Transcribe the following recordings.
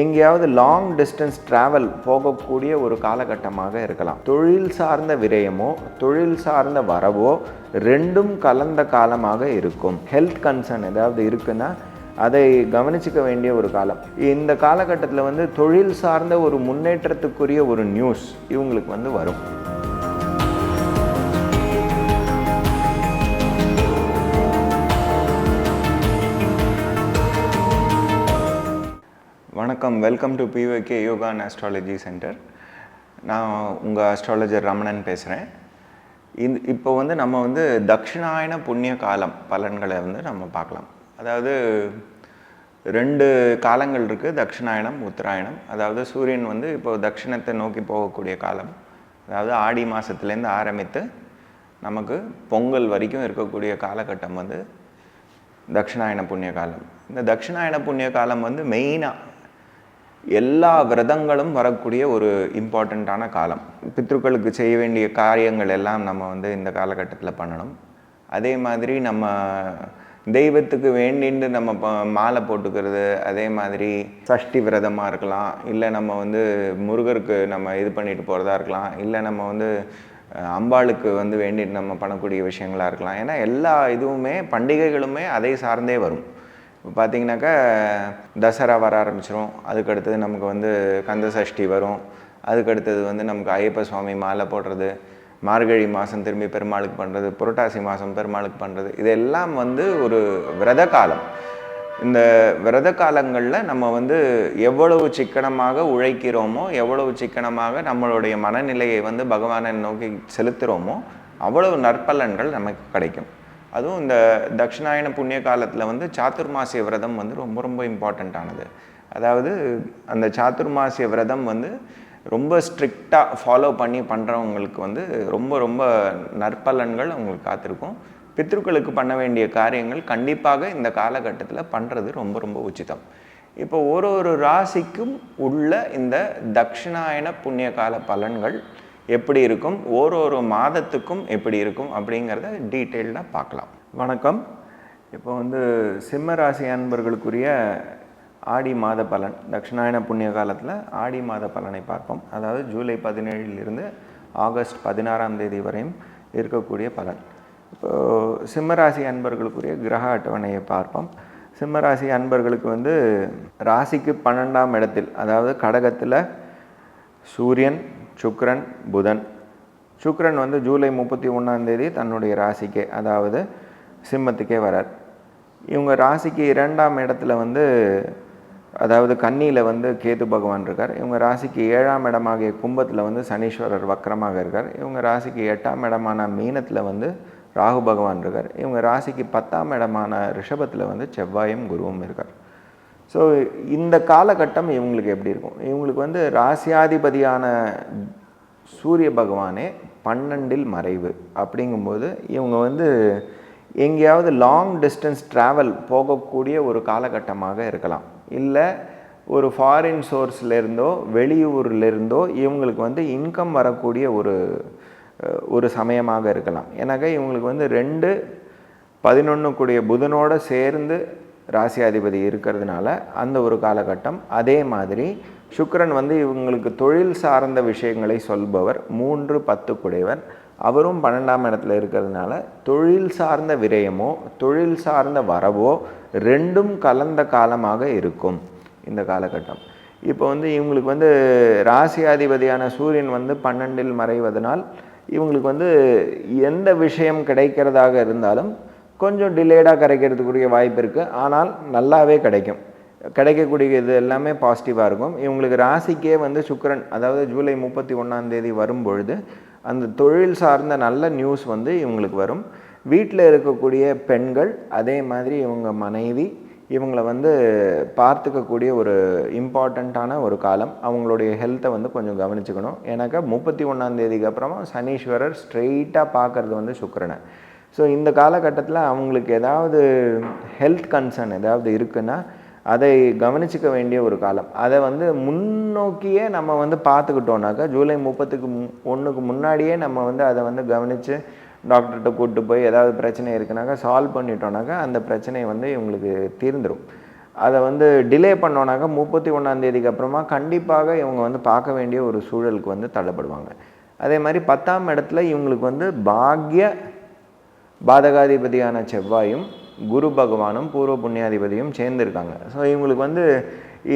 எங்கேயாவது long distance travel போகக்கூடிய ஒரு காலகட்டமாக இருக்கலாம். தொழில் சார்ந்த விரயமோ தொழில் சார்ந்த வரவோ ரெண்டும் கலந்த காலமாக இருக்கும். ஹெல்த் கன்சர்ன் ஏதாவது இருக்குன்னா அதை கவனிச்சுக்க வேண்டிய ஒரு காலம். இந்த காலகட்டத்தில் வந்து தொழில் சார்ந்த ஒரு முன்னேற்றத்துக்குரிய ஒரு நியூஸ் இவங்களுக்கு வந்து வரும். வணக்கம். Welcome to B O K yoga and astrology centre நான் உங்கள் அஸ்ட்ராலஜர் ரமணன் பேசுகிறேன் இந்த இப்போ வந்து நம்ம வந்து தட்சிணாயன புண்ணிய காலம் பலன்களை வந்து நம்ம பார்க்கலாம். அதாவது ரெண்டு காலங்கள் இருக்குது தக்ஷிணாயனம் உத்தராயணம். அதாவது சூரியன் வந்து இப்போ தட்சிணத்தை நோக்கி போகக்கூடிய காலம். அதாவது ஆடி மாதத்துலேருந்து ஆரம்பித்து நமக்கு பொங்கல் வரைக்கும் இருக்கக்கூடிய காலகட்டம் வந்து தட்சிணாயன புண்ணிய காலம். இந்த தட்சிணாயன புண்ணிய காலம் வந்து மெயினாக எல்லா விரதங்களும் வரக்கூடிய ஒரு இம்பார்ட்டண்ட்டான காலம். பித்ருக்களுக்கு செய்ய வேண்டிய காரியங்கள் எல்லாம் நம்ம வந்து இந்த காலகட்டத்தில் பண்ணணும். அதே மாதிரி நம்ம தெய்வத்துக்கு வேண்டின்னு நம்ம ப- மாலை போட்டுக்கிறது அதே மாதிரி சஷ்டி விரதமாக இருக்கலாம். இல்லை நம்ம வந்து முருகருக்கு நம்ம இது பண்ணிட்டு போகிறதா இருக்கலாம். இல்லை நம்ம வந்து அம்பாளுக்கு வந்து வேண்டிட்டு நம்ம பண்ணக்கூடிய விஷயங்களாக இருக்கலாம். ஏன்னா எல்லா இதுவுமே பண்டிகைகளுமே அதை சார்ந்தே வரும். இப்போ பார்த்திங்கனாக்கா தசரா வர ஆரம்பிச்சிரும். அதுக்கு அடுத்தது நமக்கு வந்து கந்த சஷ்டி வரும். அதுக்கு அடுத்தது வந்து நமக்கு ஐயப்ப சுவாமி மாலை போடுறது மார்கழி மாதம் திரும்பி பெருமாளுக்கு பண்ணுறது புரட்டாசி மாதம் பெருமாளுக்கு பண்ணுறது இதெல்லாம் வந்து ஒரு விரத காலம். இந்த விரத காலங்களில் நம்ம வந்து எவ்வளவு சிக்கனமாக உழைக்கிறோமோ எவ்வளவு சிக்கனமாக நம்மளுடைய மனநிலையை வந்து பகவானை நோக்கி செலுத்துகிறோமோ அவ்வளவு நற்பலன்கள் நமக்கு கிடைக்கும். அதுவும் இந்த தட்சிணாயன புண்ணிய காலத்தில் வந்து சாத்துர்மாசிய விரதம் வந்து ரொம்ப ரொம்ப இம்பார்ட்டண்ட்டானது அதாவது அந்த சாத்துர்மாசிய விரதம் வந்து ரொம்ப ஸ்ட்ரிக்டாக ஃபாலோ பண்ணி பண்ணுறவங்களுக்கு வந்து ரொம்ப ரொம்ப நற்பலன்கள் அவங்களுக்கு காத்திருக்கும். பித்ருக்களுக்கு பண்ண வேண்டிய காரியங்கள் கண்டிப்பாக இந்த காலகட்டத்தில் பண்ணுறது ரொம்ப ரொம்ப உச்சிதம். இப்போ ஒரு ஒரு ராசிக்கும் உள்ள இந்த தட்சிணாயன புண்ணிய கால பலன்கள் எப்படி இருக்கும் ஒரு ஒரு மாதத்துக்கும் எப்படி இருக்கும் அப்படிங்கிறத டீட்டெயில்டாக பார்க்கலாம். வணக்கம். இப்போ வந்து சிம்ம ராசி அன்பர்களுக்குரிய ஆடி மாத பலன் தட்சிணாயன புண்ணிய காலத்தில் ஆடி மாத பலனை பார்ப்போம். அதாவது ஜூலை பதினேழிலிருந்து ஆகஸ்ட் பதினாறாம் தேதி வரையும் இருக்கக்கூடிய பலன். இப்போ சிம்மராசி அன்பர்களுக்குரிய கிரக அட்டவணையை பார்ப்போம். சிம்மராசி அன்பர்களுக்கு வந்து ராசிக்கு பன்னெண்டாம் இடத்தில் அதாவது கடகத்தில் சூரியன் சுக்ரன் புதன். சுக்ரன் வந்து ஜூலை முப்பத்தி ஒன்றாந்தேதி தன்னுடைய ராசிக்கே அதாவது சிம்மத்துக்கே வரார். இவங்க ராசிக்கு இரண்டாம் இடத்துல வந்து அதாவது கன்னியில் வந்து கேது பகவான் இருக்கார். இவங்க ராசிக்கு ஏழாம் இடமாகிய கும்பத்தில் வந்து சனீஸ்வரர் வக்கரமாக இருக்கார். இவங்க ராசிக்கு எட்டாம் இடமான மீனத்தில் வந்து ராகு பகவான் இருக்கார். இவங்க ராசிக்கு பத்தாம் இடமான ரிஷபத்தில் வந்து செவ்வாயும் குருவும் இருக்கார். ஸோ இந்த காலகட்டம் இவங்களுக்கு எப்படி இருக்கும்? இவங்களுக்கு வந்து ராசியாதிபதியான சூரிய பகவானே பன்னெண்டில் மறைவு அப்படிங்கும்போது இவங்க வந்து எங்கேயாவது லாங் டிஸ்டன்ஸ் ட்ராவல் போகக்கூடிய ஒரு காலகட்டமாக இருக்கலாம். இல்லை ஒரு ஃபாரின் சோர்ஸ்லேருந்தோ வெளியூர்லேருந்தோ இவங்களுக்கு வந்து இன்கம் வரக்கூடிய ஒரு ஒரு சமயமாக இருக்கலாம். ஏன்னாக்கா இவங்களுக்கு வந்து ரெண்டு பதினொன்று கூடிய புதனோடு சேர்ந்து ராசியாதிபதி இருக்கிறதுனால அந்த ஒரு காலகட்டம். அதே மாதிரி சுக்கரன் வந்து இவங்களுக்கு தொழில் சார்ந்த விஷயங்களை சொல்பவர் மூன்று பத்து குடைவர் அவரும் பன்னெண்டாம் இடத்துல இருக்கிறதுனால தொழில் சார்ந்த விரயமோ தொழில் சார்ந்த வரவோ ரெண்டும் கலந்த காலமாக இருக்கும் இந்த காலகட்டம். இப்போ வந்து இவங்களுக்கு வந்து ராசியாதிபதியான சூரியன் வந்து பன்னெண்டில் மறைவதனால் இவங்களுக்கு வந்து எந்த விஷயம் கிடைக்கிறதாக இருந்தாலும் கொஞ்சம் டிலேடாக கிடைக்கிறதுக்குரிய வாய்ப்பு இருக்குது ஆனால் நல்லாவே கிடைக்கும். கிடைக்கக்கூடிய இது எல்லாமே பாசிட்டிவாக இருக்கும். இவங்களுக்கு ராசிக்கே வந்து சுக்கரன் அதாவது ஜூலை முப்பத்தி ஒன்றாம் தேதி வரும்பொழுது அந்த தொழில் சார்ந்த நல்ல நியூஸ் வந்து இவங்களுக்கு வரும். வீட்டில் இருக்கக்கூடிய பெண்கள் அதே மாதிரி இவங்க மனைவி இவங்களை வந்து பார்த்துக்கக்கூடிய ஒரு இம்பார்ட்டண்ட்டான ஒரு காலம். அவங்களுடைய ஹெல்த்தை வந்து கொஞ்சம் கவனிச்சுக்கணும். ஏன்னாக்கா முப்பத்தி ஒன்றாந்தேதிக்கு அப்புறமா சனீஸ்வரர் ஸ்ட்ரெயிட்டாக பார்க்குறது வந்து சுக்கரனை. ஸோ இந்த காலகட்டத்தில் அவங்களுக்கு ஏதாவது ஹெல்த் கன்சர்ன் ஏதாவது இருக்குன்னா அதை கவனிச்சிக்க வேண்டிய ஒரு காலம். அதை வந்து முன்னோக்கியே நம்ம வந்து பார்த்துக்கிட்டோம்னாக்கா ஜூலை முப்பத்துக்கு ஒன்றுக்கு முன்னாடியே நம்ம வந்து அதை வந்து கவனித்து டாக்டர்கிட்ட கூப்பிட்டு போய் ஏதாவது பிரச்சனை இருக்குனாக்கா சால்வ் பண்ணிட்டோம்னாக்கா அந்த பிரச்சனை வந்து இவங்களுக்கு தீர்ந்துடும் அதை வந்து டிலே பண்ணோன்னாக்கா முப்பத்தி ஒன்றாந்தேதிக்கு அப்புறமா கண்டிப்பாக இவங்க வந்து பார்க்க வேண்டிய ஒரு சூழலுக்கு வந்து தள்ளப்படுவாங்க. அதே மாதிரி பத்தாம் இடத்துல இவங்களுக்கு வந்து பாக்ய பாதகாதிபதியான செவ்வாயும் குரு பகவானும் பூர்வ புண்ணியாதிபதியும் சேர்ந்துருக்காங்க. ஸோ இவங்களுக்கு வந்து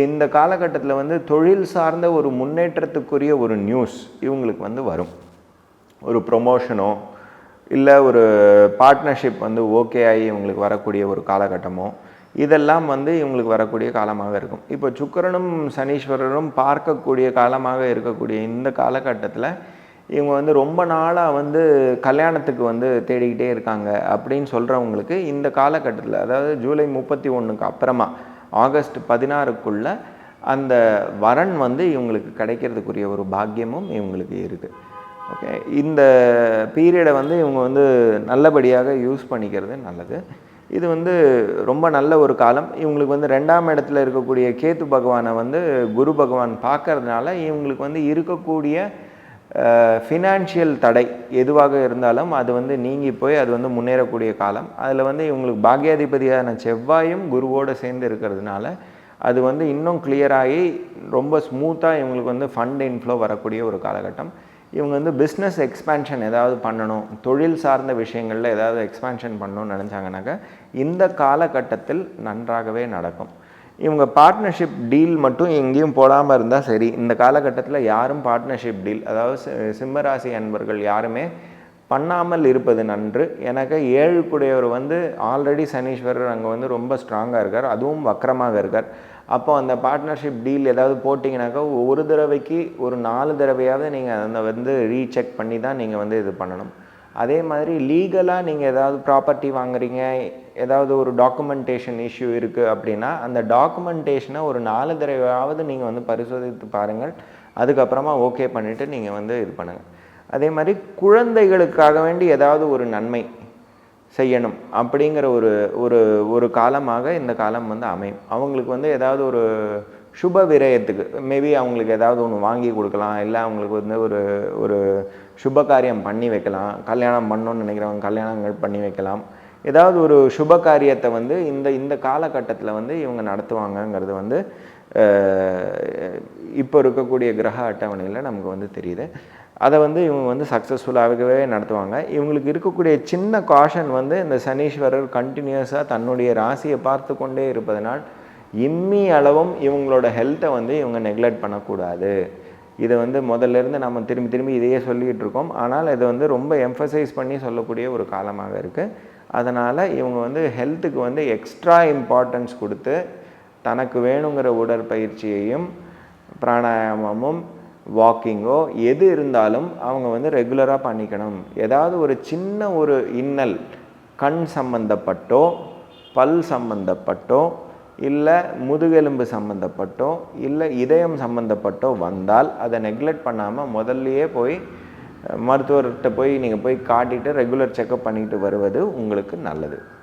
இந்த காலகட்டத்தில் வந்து தொழில் சார்ந்த ஒரு முன்னேற்றத்துக்குரிய ஒரு நியூஸ் இவங்களுக்கு வந்து வரும். ஒரு ப்ரொமோஷனோ இல்லை ஒரு பார்ட்னர்ஷிப் வந்து ஓகே ஆகி இவங்களுக்கு வரக்கூடிய ஒரு காலகட்டமோ இதெல்லாம் வந்து இவங்களுக்கு வரக்கூடிய காலமாக இருக்கும். இப்போ சுக்கிரனும் சனீஸ்வரரும் பார்க்கக்கூடிய காலமாக இருக்கக்கூடிய இந்த காலகட்டத்தில் இவங்க வந்து ரொம்ப நாளாக வந்து கல்யாணத்துக்கு வந்து தேடிக்கிட்டே இருக்காங்க அப்படின்னு சொல்கிறவங்களுக்கு இந்த காலகட்டத்தில் அதாவது ஜூலை முப்பத்தி ஒன்றுக்கு அப்புறமா ஆகஸ்ட் பதினாறுக்குள்ள அந்த வரன் வந்து இவங்களுக்கு கிடைக்கிறதுக்குரிய ஒரு பாக்கியமும் இவங்களுக்கு இருக்குது ஓகே இந்த பீரியடை வந்து இவங்க வந்து நல்லபடியாக யூஸ் பண்ணிக்கிறது நல்லது. இது வந்து ரொம்ப நல்ல ஒரு காலம். இவங்களுக்கு வந்து ரெண்டாம் இடத்துல இருக்கக்கூடிய கேத்து பகவானை வந்து குரு பகவான் பார்க்கறதுனால இவங்களுக்கு வந்து இருக்கக்கூடிய ஃபினான்ஷியல் தடை எதுவாக இருந்தாலும் அது வந்து நீங்கி போய் அது வந்து முன்னேறக்கூடிய காலம். அதில் வந்து இவங்களுக்கு பாக்யாதிபதியான செவ்வாயும் குருவோடு சேர்ந்து இருக்கிறதுனால அது வந்து இன்னும் கிளியராகி ரொம்ப ஸ்மூத்தாக இவங்களுக்கு வந்து ஃபண்ட் இன்ஃப்ளோ வரக்கூடிய ஒரு காலகட்டம். இவங்க வந்து பிஸ்னஸ் எக்ஸ்பேன்ஷன் ஏதாவது பண்ணணும் தொழில் சார்ந்த விஷயங்களில் ஏதாவது எக்ஸ்பேன்ஷன் பண்ணணும்னு நினச்சாங்கனாக்கா இந்த காலகட்டத்தில் நன்றாகவே நடக்கும். இவங்க பார்ட்னர்ஷிப் டீல் மட்டும் எங்கேயும் போடாமல் இருந்தால் சரி. இந்த காலகட்டத்தில் யாரும் பார்ட்னர்ஷிப் டீல் அதாவது சிம்மராசி அன்பர்கள் யாருமே பண்ணாமல் இருப்பது நன்று. எனக்கு ஏழுக்குடையவர் வந்து ஆல்ரெடி சனீஸ்வரர் அங்கே வந்து ரொம்ப ஸ்ட்ராங்காக இருக்கார். அதுவும் வக்கரமாக இருக்கார். அப்போ அந்த பார்ட்னர்ஷிப் டீல் ஏதாவது போட்டிங்கனாக்கா ஒரு தடவைக்கு ஒரு நாலு தடவையாவது நீங்கள் அதை வந்து ரீசெக் பண்ணி தான் நீங்கள் வந்து இது பண்ணணும். அதே மாதிரி லீகலாக நீங்கள் ஏதாவது ப்ராப்பர்ட்டி வாங்குறீங்க ஏதாவது ஒரு டாக்குமெண்டேஷன் இஷ்யூ இருக்குது அப்படின்னா அந்த டாக்குமெண்டேஷனை ஒரு நாலு தடவையாவது நீங்கள் வந்து பரிசோதித்து பாருங்கள். அதுக்கப்புறமா ஓகே பண்ணிவிட்டு நீங்கள் வந்து இது பண்ணுங்கள் அதே மாதிரி குழந்தைகளுக்காக வேண்டி ஏதாவது ஒரு நன்மை செய்யணும் அப்படிங்கிற ஒரு ஒரு ஒரு காலமாக இந்த காலம் வந்து அமையும். அவங்களுக்கு வந்து ஏதாவது ஒரு சுப விரயத்துக்கு மேபி அவங்களுக்கு ஏதாவது ஒன்று வாங்கி கொடுக்கலாம் இல்லை அவங்களுக்கு வந்து ஒரு ஒரு சுப காரியம் பண்ணி வைக்கலாம் கல்யாணம் பண்ணணும்னு நினைக்கிறவங்க கல்யாணங்கள் பண்ணி வைக்கலாம். ஏதாவது ஒரு சுப காரியத்தை வந்து இந்த இந்த காலகட்டத்தில் வந்து இவங்க நடத்துவாங்கங்கிறது வந்து இப்போ இருக்கக்கூடிய கிரக அட்டவணையில் நமக்கு வந்து தெரியுது. அதை வந்து இவங்க வந்து சக்ஸஸ்ஃபுல்லாகவே நடத்துவாங்க. இவங்களுக்கு இருக்கக்கூடிய சின்ன காஷன் வந்து இந்த சனீஸ்வரர் கண்டினியூஸாக தன்னுடைய ராசியை பார்த்து கொண்டே இருப்பதனால் இம்மி அளவும் இவங்களோட ஹெல்த்தை வந்து இவங்க நெக்லெக்ட் பண்ணக்கூடாது. இதை வந்து முதல்ல இருந்து நம்ம திரும்பி திரும்பி இதையே சொல்லிகிட்டு இருக்கோம். ஆனால் இது வந்து ரொம்ப எம்ஃபசைஸ் பண்ணி சொல்லக்கூடிய ஒரு காலமாக இருக்குது அதனால் இவங்க வந்து ஹெல்த்துக்கு வந்து எக்ஸ்ட்ரா இம்பார்ட்டன்ஸ் கொடுத்து தனக்கு வேணுங்கிற உடற்பயிற்சியையும் பிராணாயாமமும் வாக்கிங்கோ எது இருந்தாலும் அவங்க வந்து ரெகுலராக பண்ணிக்கணும். ஏதாவது ஒரு சின்ன ஒரு இன்னல் கண் சம்பந்தப்பட்டோ பல் சம்பந்தப்பட்டோ இல்லை முதுகெலும்பு சம்மந்தப்பட்டோ இல்லை இதயம் சம்மந்தப்பட்டோ வந்தால் அதை நெக்லெக்ட் பண்ணாமல் முதல்லையே போய் மருத்துவர்கிட்ட போய் நீங்கள் போய் காட்டிட்டு ரெகுலர் செக்கப் பண்ணிட்டு வருவது உங்களுக்கு நல்லது.